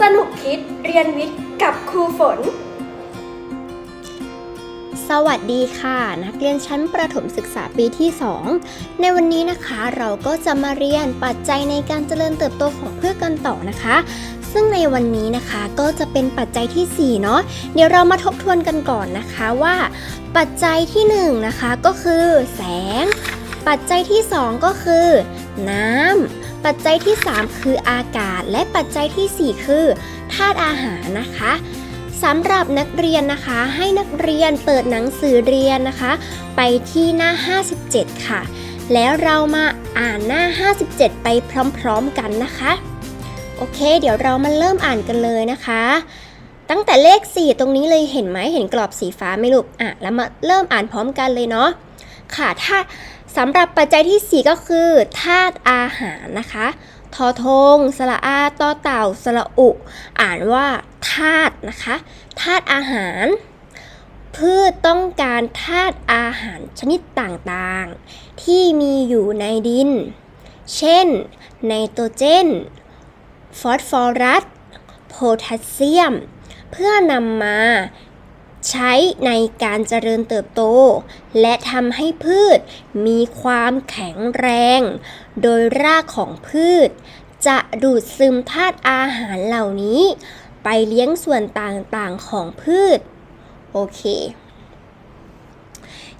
สนุกคิดเรียนวิทย์กับครูฝน สวัสดีค่ะ นักเรียนชั้นประถมศึกษาปีที่ 2 ในวันนี้นะคะเราก็จะมาเรียนปัจจัยในการเจริญเติบโตของพืชกันต่อนะคะ ซึ่งในวันนี้นะคะก็จะเป็นปัจจัยทีสี่4 เนาะเดี๋ยวเรามาทบทวนกันก่อนนะคะว่า ปัจจัยที่1นงนะคะก็คือแสง ปัจจัยที่ 2 ก็คือ น้ำ ปัจจัยที่ 3 คืออากาศ และปัจจัยทีสี่ 4 คือธาตุอาหารนะคะสำหรับนักเรียนนะคะให้นักเรียนเปิดหนังสือเรียนนะคะ ไปที่หน้า 57 ค่ะ แล้วเรามาอ่านหน้า 57 ไปพร้อมๆกันนะคะ โอเค เดี๋ยวเรามาเริ่มอ่านกันเลยนะคะ ตั้งแต่เลข 4 ตรงนี้เลยเห็นไหมเห็นกรอบสีฟ้าไหมลูกอะแล้วมาเริ่มอ่านพร้อมกันเลยเนาะค่ะถ้า สำหรับปัจจัยที่ 4 ก็คือธาตุอาหารนะคะทอทง สระอาต่อเต่า สระอุ อ่านว่าธาตุนะคะธาตุอาหาร พืชต้องการธาตุอาหารชนิดต่างๆ ที่มีอยู่ในดิน เช่น ไนโตรเจน ฟอสฟอรัส โพแทสเซียม เพื่อนำมา ใช้ในการเจริญเติบโต และทำให้พืชมีความแข็งแรง โดยรากของพืช จะดูดซึมธาตุอาหารเหล่านี้ ไปเลี้ยงส่วนต่างๆของพืช โอเค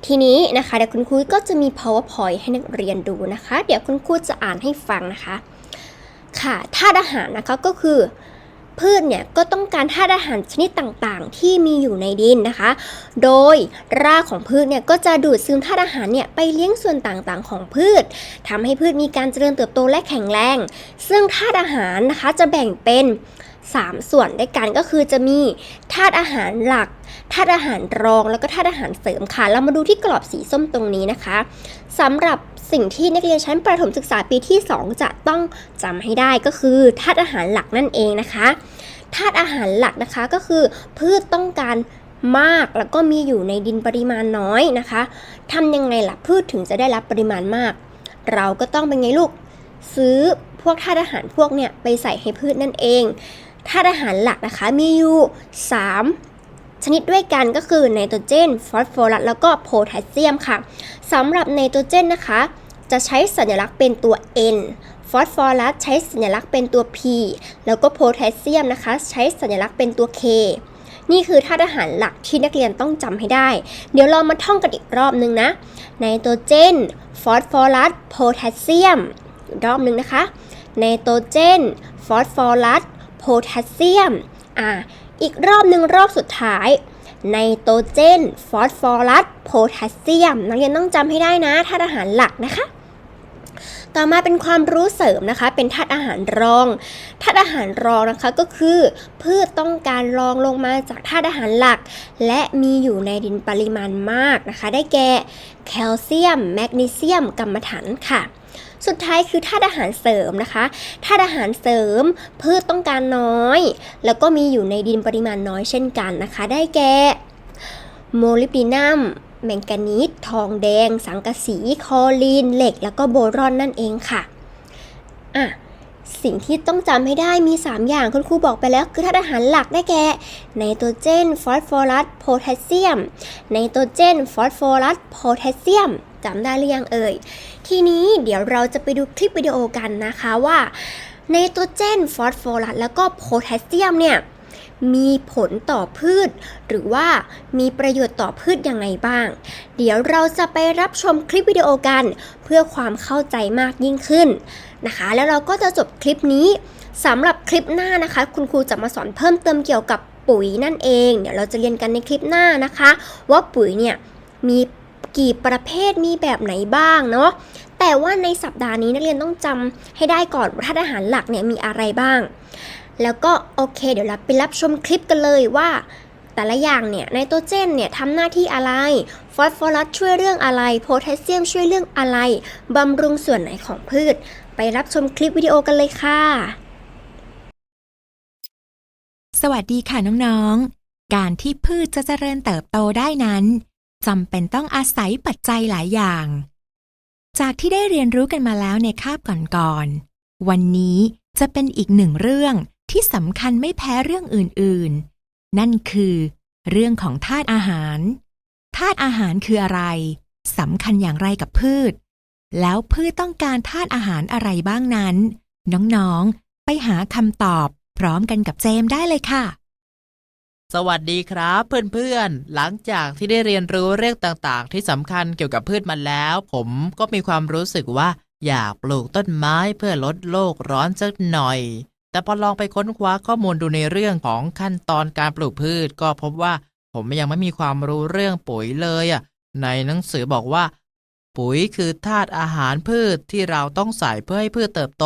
ทีนี้นะคะเดี๋ยวคุณครูก็จะมี powerpoint ให้นักเรียนดูนะคะ เดี๋ยวคุณครูจะอ่านให้ฟังนะคะ ค่ะธาตุอาหารนะคะก็คือ พืชเนี่ยก็ต้องการธาตุอาหารชนิดต่างๆ ที่มีอยู่ในดินนะคะ โดยรากของพืชเนี่ยก็จะดูดซึมธาตุอาหารเนี่ยไปเลี้ยงส่วนต่างๆ ของพืชทำให้พืชมีการเจริญเติบโตและแข็งแรง ซึ่งธาตุอาหารนะคะจะแบ่งเป็น 3 ส่วนด้วยกันก็คือจะมีธาตุอาหารหลักธาตุอาหารรองแล้วก็ธาตุอาหารเสริมค่ะ เรามาดูที่กรอบสีส้มตรงนี้นะคะสำหรับ สิ่งที่นักเรียนชั้นประถมศึกษาปีที่ 2 จะต้องจำให้ได้ก็คือธาตุอาหารหลักนั่นเองนะคะธาตุอาหารหลักนะคะก็คือพืชต้องการมากแล้วก็มีอยู่ในดินปริมาณน้อยนะคะทำยังไงล่ะพืชถึงจะได้รับปริมาณมาก เราก็ต้องเป็นไงลูก ซื้อพวกธาตุอาหารพวกเนี่ยไปใส่ให้พืชนั่นเองธาตุอาหารหลักนะคะมีอยู่ 3 ชนิดด้วยกันก็คือไนโตรเจน ฟอสฟอรัสแล้วก็โพแทสเซียมค่ะสำหรับไนโตรเจนนะคะ จะใช้สัญลักษณ์เป็นตัว N ฟอสฟอรัสใช้สัญลักษณ์เป็นตัว P แล้วก็โพแทสเซียมนะคะ ใช้สัญลักษณ์เป็นตัว K นี่คือธาตุอาหารหลักที่นักเรียนต้องจำให้ได้ เดี๋ยวเรามาท่องกันอีกรอบนึงนะ ไนโตรเจน ฟอสฟอรัส โพแทสเซียมอีกรอบนึงนะคะ ไนโตรเจน ฟอสฟอรัส โพแทสเซียม อ่า อีกรอบหนึ่งรอบสุดท้าย ไนโตรเจน ฟอสฟอรัส โพแทสเซียม นักเรียนต้องจำให้ได้นะธาตุอาหารหลักนะคะ ต่อมาเป็นความรู้เสริมนะคะ เป็นธาตุอาหารรองธาตุอาหารรองนะคะก็คือ พืชต้องการรองลงมาจากธาตุอาหารหลัก และมีอยู่ในดินปริมาณมากนะคะ ได้แก่แคลเซียม แมกนีเซียมกัมมันถันค่ะสุดท้ายคือธาตุอาหารเสริมนะคะธาตุอาหารเสริม พืชต้องการน้อย แล้วก็มีอยู่ในดินปริมาณน้อยเช่นกันนะคะ ได้แก่โมลิบดีนัม แมงกานีสทองแดง สังกะสี คอลีน เหล็ก แล้วก็โบรอนนั่นเองค่ะอะสิ่งที่ต้องจำให้ได้มี 3 อย่างคุณครูบอกไปแล้ว คือธาตุอาหารหลักได้แก่ไนโตรเจน ฟอสฟอรัสโพแทสเซียมไนโตรเจน ฟอสฟอรัสโพแทสเซียมจำได้หรือยังเอ่ย ทีนี้เดี๋ยวเราจะไปดูคลิปวิดีโอกันนะคะว่าไนโตรเจน ฟอสฟอรัสแล้วก็โพแทสเซียมเนี่ย มีผลต่อพืช หรือว่ามีประโยชน์ต่อพืชยังไงบ้าง เดี๋ยวเราจะไปรับชมคลิปวิดีโอกัน เพื่อความเข้าใจมากยิ่งขึ้นนะคะ แล้วเราก็จะจบคลิปนี้สำหรับคลิปหน้านะคะ คุณครูจะมาสอนเพิ่มเติมเกี่ยวกับปุ๋ยนั่นเอง เดี๋ยวเราจะเรียนกันในคลิปหน้านะคะ ว่าปุ๋ยเนี่ยมีกี่ประเภทมีแบบไหนบ้างเนาะแต่ว่าในสัปดาห์นี้นักเรียนต้องจำให้ได้ก่อนว่าธาตุอาหารหลักเนี่ยมีอะไรบ้าง แล้วก็โอเค เดี๋ยวเราไปรับชมคลิปกันเลยว่า แต่ละอย่างเนี่ยไนโตรเจนเนี่ยทำหน้าที่อะไร ฟอสฟอรัสช่วยเรื่องอะไร โพแทสเซียมช่วยเรื่องอะไรบำรุงส่วนไหนของพืช ไปรับชมคลิปวิดีโอกันเลยค่ะ สวัสดีค่ะน้องๆ การที่พืชจะเจริญเติบโตได้นั้นจำเป็นต้องอาศัยปัจจัยหลายอย่าง จากที่ได้เรียนรู้กันมาแล้วในคาบก่อนๆ วันนี้จะเป็นอีกหนึ่งเรื่อง ที่สำคัญไม่แพ้เรื่องอื่นๆ นั่นคือ เรื่องของธาตุอาหาร ธาตุอาหารคืออะไรสำคัญอย่างไรกับพืช แล้วพืชต้องการธาตุอาหารอะไรบ้างนั้น น้องๆ ไปหาคำตอบพร้อมกันกับเจมได้เลยค่ะ สวัสดีครับเพื่อนๆ หลังจากที่ได้เรียนรู้เรื่องต่างๆ ที่สำคัญเกี่ยวกับพืชมาแล้ว ผมก็มีความรู้สึกว่า อยากปลูกต้นไม้เพื่อลดโลกร้อนสักหน่อย แต่พอลองไปค้นคว้าข้อมูลดูในเรื่องของขั้นตอนการปลูกพืช ก็พบว่าผมยังไม่มีความรู้เรื่องปุ๋ยเลยอะ ในหนังสือบอกว่า ปุ๋ยคือธาตุอาหารพืชที่เราต้องใส่เพื่อให้พืชเติบโต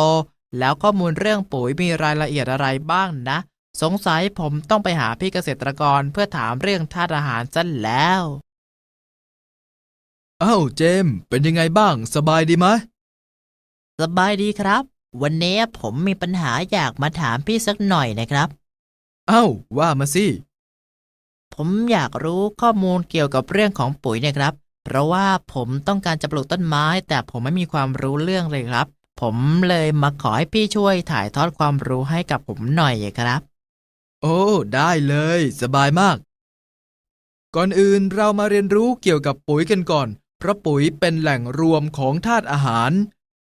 แล้วข้อมูลเรื่องปุ๋ยมีรายละเอียดอะไรบ้างนะ สงสัยผมต้องไปหาพี่เกษตรกรเพื่อถามเรื่องธาตุอาหารซะแล้วอ้าวเจมส์เป็นยังไงบ้าง สบายดีไหมสบายดีครับ วันนี้ผมมีปัญหาอยากมาถามพี่สักหน่อยนะครับอ้าวว่ามาสิ ผมอยากรู้ข้อมูลเกี่ยวกับเรื่องของปุ๋ยเนี่ยครับ เพราะว่าผมต้องการจะปลูกต้นไม้ แต่ผมไม่มีความรู้เรื่องเลยครับ ผมเลยมาขอให้พี่ช่วยถ่ายทอดความรู้ให้กับผมหน่อยครับ โอ้ ได้เลย สบายมาก ก่อนอื่นเรามาเรียนรู้เกี่ยวกับปุ๋ยกันก่อน เพราะปุ๋ยเป็นแหล่งรวมของธาตุอาหาร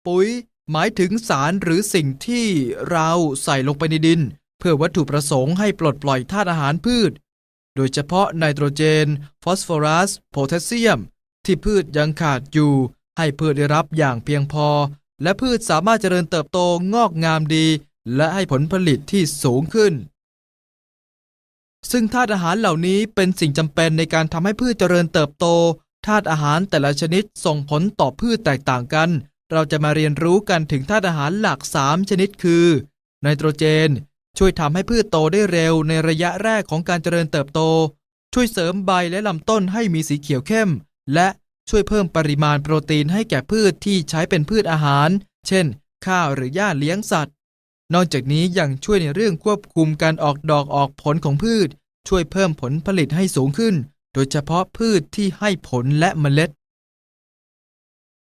ปุ๋ย หมายถึงสารหรือสิ่งที่เราใส่ลงไปในดิน เพื่อวัตถุประสงค์ให้ปลดปล่อยธาตุอาหารพืช โดยเฉพาะไนโตรเจน ฟอสฟอรัส โพแทสเซียม ที่พืชยังขาดอยู่ ให้พืชได้รับอย่างเพียงพอ และพืชสามารถเจริญเติบโตงอกงามดี และให้ผลผลิตที่สูงขึ้น ซึ่งธาตุอาหารเหล่านี้เป็นสิ่งจำเป็นในการทำให้พืชเจริญเติบโตธาตุอาหารแต่ละชนิดส่งผลต่อพืชแตกต่างกัน เราจะมาเรียนรู้กันถึงธาตุอาหารหลัก 3 ชนิดคือไนโตรเจน ช่วยทำให้พืชโตได้เร็วในระยะแรกของการเจริญเติบโต ช่วยเสริมใบและลำต้นให้มีสีเขียวเข้ม และช่วยเพิ่มปริมาณโปรตีนให้แก่พืชที่ใช้เป็นพืชอาหาร เช่น ข้าวหรือหญ้าเลี้ยงสัตว์ นอกจากนี้ยังช่วยในเรื่องควบคุมการออกดอกออกผลของพืช ช่วยเพิ่มผลผลิตให้สูงขึ้น โดยเฉพาะพืชที่ให้ผลและเมล็ด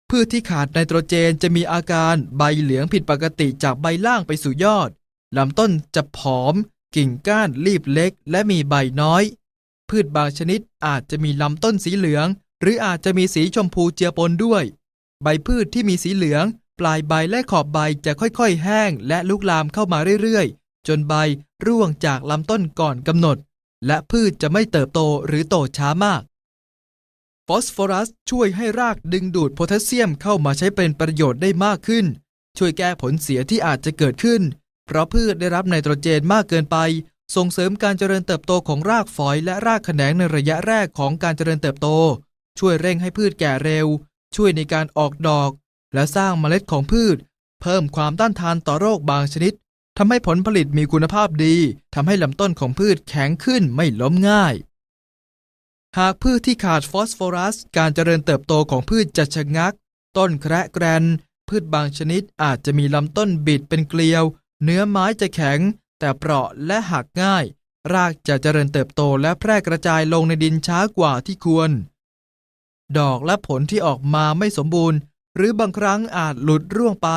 พืชที่ขาดไนโตรเจนจะมีอาการใบเหลืองผิดปกติจากใบล่างไปสู่ยอดลำต้นจะผอม กิ่งก้านรีบเล็ก และมีใบน้อย พืชบางชนิดอาจจะมีลำต้นสีเหลือง หรืออาจจะมีสีชมพูเจือปนด้วย ใบพืชที่มีสีเหลือง ปลายใบและขอบใบจะค่อยๆ แห้ง และลุกลามเข้ามาเรื่อยๆ จนใบร่วงจากลำต้นก่อนกำหนด และพืชจะไม่เติบโตหรือโตช้ามาก ฟอสฟอรัสช่วยให้รากดึงดูดโพแทสเซียมเข้ามาใช้เป็นประโยชน์ได้มากขึ้น ช่วยแก้ผลเสียที่อาจจะเกิดขึ้น เพราะพืชได้รับไนโตรเจนมากเกินไป ส่งเสริมการเจริญเติบโตของรากฝอยและรากแขนงในระยะแรกของการเจริญเติบโต ช่วยเร่งให้พืชแก่เร็ว ช่วยในการออกดอก และสร้างเมล็ดของพืช เพิ่มความต้านทานต่อโรคบางชนิดทำให้ผลผลิตมีคุณภาพดีทำให้ลำต้นของพืชแข็งขึ้นไม่ล้มง่าย หากพืชที่ขาดฟอสฟอรัส การเจริญเติบโตของพืชจะชะงัก ต้นแคระแกรน พืชบางชนิดอาจจะมีลำต้นบิดเป็นเกลียว เนื้อไม้จะแข็ง แต่เปราะและหักง่าย รากจะเจริญเติบโตและแพร่กระจายลงในดินช้ากว่าที่ควร ดอกและผลที่ออกมาไม่สมบูรณ์ หรือบางครั้งอาจหลุดร่วงไป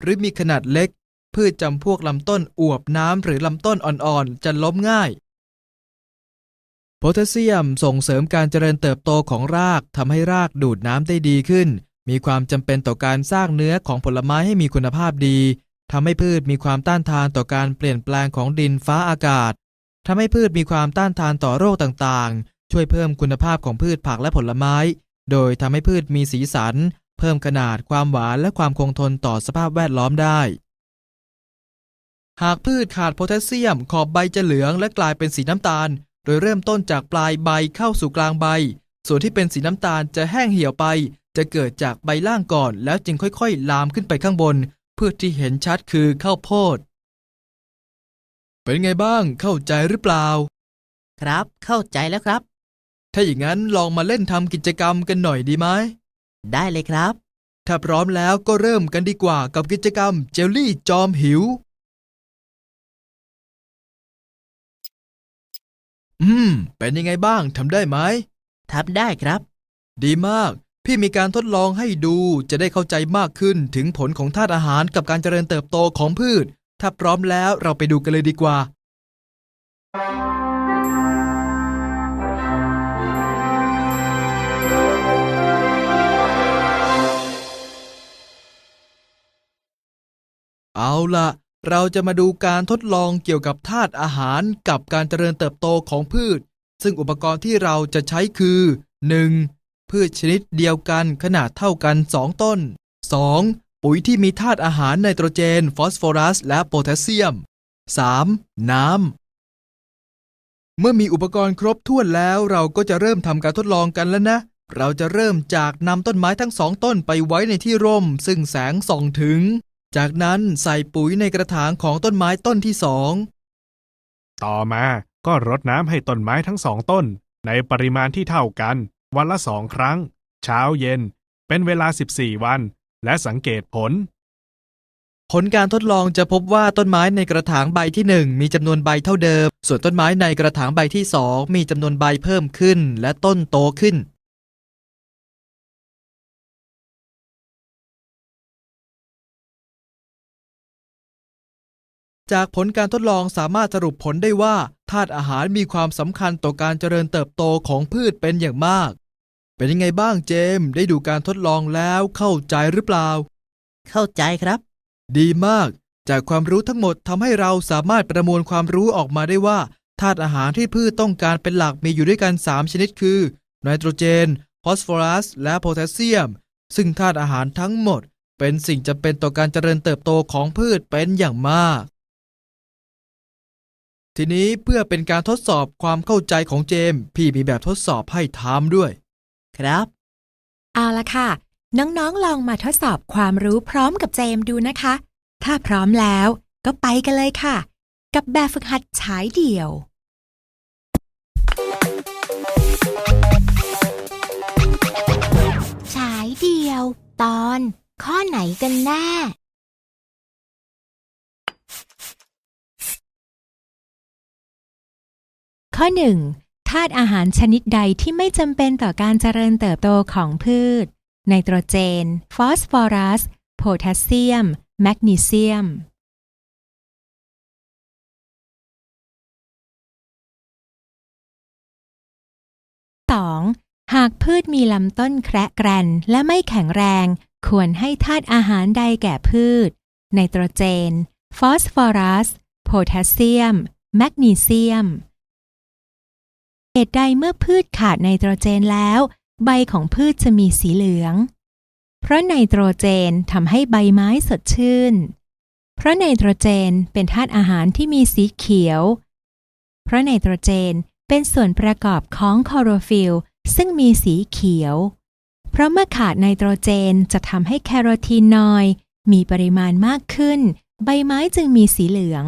หรือมีขนาดเล็ก พืชจำพวกลำต้นอวบน้ำหรือลำต้นอ่อนๆจะล้มง่าย พแทสเซียมส่งเสริมการเจริญเติบโตของรากทำให้รากดูดน้ำได้ดีขึ้น มีความจำเป็นต่อการสร้างเนื้อของผลไม้ให้มีคุณภาพดีทำให้พืชมีความต้านทานต่อการเปลี่ยนแปลงของดินฟ้าอากาศทำให้พืชมีความต้านทานต่อโรคต่างๆ ช่วยเพิ่มคุณภาพของพืชผักและผลไม้ โดยทำให้พืชมีสีสัน เพิ่มขนาดความหวานและความคงทนต่อสภาพแวดล้อมได้ หากพืชขาดโพแทสเซียมขอบใบจะเหลืองและกลายเป็นสีน้ำตาล โดยเริ่มต้นจากปลายใบเข้าสู่กลางใบ ส่วนที่เป็นสีน้ำตาลจะแห้งเหี่ยวไป จะเกิดจากใบล่างก่อน แล้วจึงค่อยๆ ลามขึ้นไปข้างบนพืชที่เห็นชัดคือข้าวโพด เป็นไงบ้างเข้าใจหรือเปล่า ครับ เข้าใจแล้วครับ ถ้าอย่างนั้นลองมาเล่นทำกิจกรรมกันหน่อยดีไหมได้เลยครับ ถ้าพร้อมแล้วก็เริ่มกันดีกว่ากับกิจกรรมเจลลี่จอมหิว อืม เป็นยังไงบ้างทำได้ไหมทับได้ครับ ดีมาก พี่มีการทดลองให้ดูจะได้เข้าใจมากขึ้นถึงผลของธาตุอาหารกับการเจริญเติบโตของพืชทถ้าพร้อมแล้วเราไปดูกันเลยดีกว่า เอาล่ะ เราจะมาดูการทดลองเกี่ยวกับธาตุอาหารกับการเจริญเติบโตของพืช ซึ่งอุปกรณ์ที่เราจะใช้คือ 1. พืชชนิดเดียวกันขนาดเท่ากัน 2 ต้น 2. ปุ๋ยที่มีธาตุอาหารไนโตรเจน ฟอสฟอรัส และโพแทสเซียม 3. น้ำ เมื่อมีอุปกรณ์ครบถ้วนแล้วเราก็จะเริ่มทำการทดลองกันแล้วนะ เราจะเริ่มจากนำต้นไม้ทั้งสองต้นไปไว้ในที่ร่ม ซึ่งแสงส่องถึง จากนั้นใส่ปุ๋ยในกระถางของต้นไม้ต้นที่สอง ต่อมาก็รดน้ำให้ต้นไม้ทั้งสองต้น ในปริมาณที่เท่ากัน วันละสองครั้ง เช้าเย็น เป็นเวลา 14 วัน และสังเกตผล ผลการทดลองจะพบว่าต้นไม้ในกระถางใบที่ 1 มีจำนวนใบเท่าเดิม ส่วนต้นไม้ในกระถางใบที่ 2 มีจำนวนใบเพิ่มขึ้น และต้นโตขึ้น จากผลการทดลองสามารถสรุปผลได้ว่าธาตุอาหารมีความสำคัญต่อการเจริญเติบโตของพืชเป็นอย่างมาก เป็นยังไงบ้างเจมส์ได้ดูการทดลองแล้วเข้าใจหรือเปล่า เข้าใจครับ ดีมาก จากความรู้ทั้งหมดทำให้เราสามารถประมวลความรู้ออกมาได้ว่าธาตุอาหารที่พืชต้องการเป็นหลักมีอยู่ด้วยกัน 3 ชนิดคือไนโตรเจนฟอสฟอรัส และโพแทสเซียม ซึ่งธาตุอาหารทั้งหมด เป็นสิ่งจำเป็นต่อการเจริญเติบโตของพืชเป็นอย่างมาก ทีนี้เพื่อเป็นการทดสอบความเข้าใจของเจม พี่มีแบบทดสอบให้ทำด้วย ครับ เอาละค่ะ น้องๆลองมาทดสอบความรู้พร้อมกับเจมดูนะคะ ถ้าพร้อมแล้วก็ไปกันเลยค่ะ กับแบบฝึกหัดฉายเดี่ยว ฉายเดี่ยว ตอน ข้อไหนกันแน่ ข้อหนึ่งธาตุอาหารชนิดใดที่ไม่จำเป็นต่อการเจริญเติบโตของพืช ไนโตรเจน ฟอสฟอรัส โพแทสเซียม แมกนีเซียม 2. หากพืชมีลำต้นแคระแกรนและไม่แข็งแรง ควรให้ธาตุอาหารใดแก่พืช ไนโตรเจน ฟอสฟอรัส โพแทสเซียม แมกนีเซียม เหตุใดเมื่อพืชขาดไนโตรเจนแล้ว ใบของพืชจะมีสีเหลือง เพราะไนโตรเจนทำให้ใบไม้สดชื่น เพราะไนโตรเจนเป็นธาตุอาหารที่มีสีเขียว เพราะไนโตรเจนเป็นส่วนประกอบของคลอโรฟิลซึ่งมีสีเขียว เพราะเมื่อขาดไนโตรเจนจะทำให้แคโรทีนอยมีปริมาณมากขึ้น ใบไม้จึงมีสีเหลือง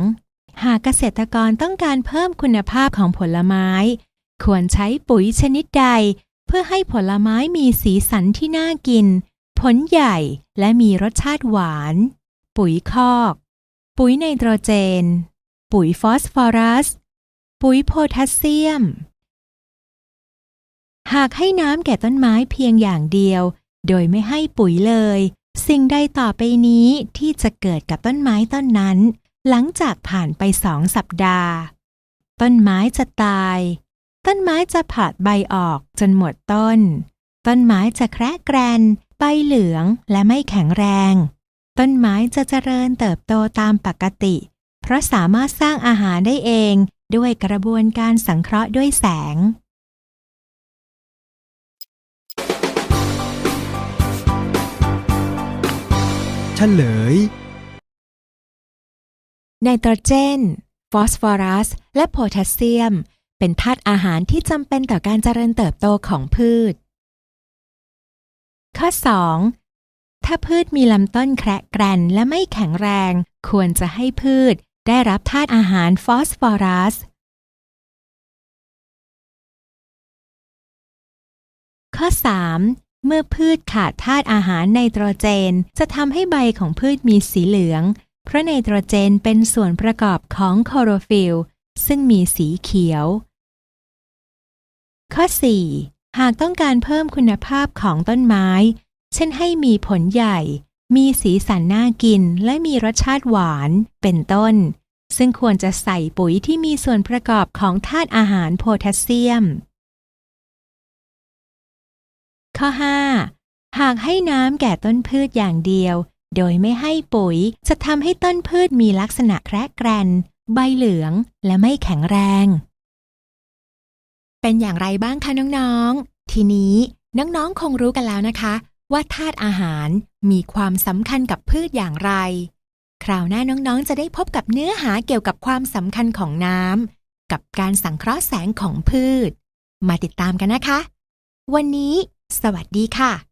หากเกษตรกรต้องการเพิ่มคุณภาพของผลไม้ ควรใช้ปุ๋ยชนิดใด เพื่อให้ผลไม้มีสีสันที่น่ากิน ผลใหญ่และมีรสชาติหวาน ปุ๋ยคอก ปุ๋ยไนโตรเจน ปุ๋ยฟอสฟอรัส ปุ๋ยโพแทสเซียม หากให้น้ำแก่ต้นไม้เพียงอย่างเดียว โดยไม่ให้ปุ๋ยเลย สิ่งใดต่อไปนี้ที่จะเกิดกับต้นไม้ต้นนั้น หลังจากผ่านไปสองสัปดาห์ ต้นไม้จะตาย ต้นไม้จะผลัดใบออกจนหมดต้น ต้นไม้จะแคระแกรน ใบเหลืองและไม่แข็งแรง ต้นไม้จะเจริญเติบโตตามปกติ เพราะสามารถสร้างอาหารได้เองด้วยกระบวนการสังเคราะห์ด้วยแสง เฉลย ไนโตรเจน ฟอสฟอรัส และโพแทสเซียม เป็นธาตุอาหารที่จำเป็นต่อการเจริญเติบโตของพืช ข้อ 2. ถ้าพืชมีลำต้นแคระแกรนและไม่แข็งแรง ควรจะให้พืชได้รับธาตุอาหารฟอสฟอรัส ข้อ 3. เมื่อพืชขาดธาตุอาหารไนโตรเจน จะทำให้ใบของพืชมีสีเหลือง เพราะไนโตรเจนเป็นส่วนประกอบของคลอโรฟิลล์ ซึ่งมีสีเขียว ข้อ 4. หากต้องการเพิ่มคุณภาพของต้นไม้ เช่นให้มีผลใหญ่ มีสีสันน่ากินและมีรสชาติหวานเป็นต้น ซึ่งควรจะใส่ปุ๋ยที่มีส่วนประกอบของธาตุอาหารโพแทสเซียม ข้อ 5 หากให้น้ำแก่ต้นพืชอย่างเดียวโดยไม่ให้ปุ๋ยจะทำให้ต้นพืชมีลักษณะแคระแกรน ใบเหลืองและไม่แข็งแรง เป็นอย่างไรบ้างคะน้องๆ ทีนี้น้องๆคงรู้กันแล้วนะคะ ว่าธาตุอาหารมีความสำคัญกับพืชอย่างไร คราวหน้าน้องๆ จะได้พบกับเนื้อหาเกี่ยวกับความสำคัญของน้ำกับการสังเคราะห์แสงของพืช มาติดตามกันนะคะ วันนี้ สวัสดีค่ะ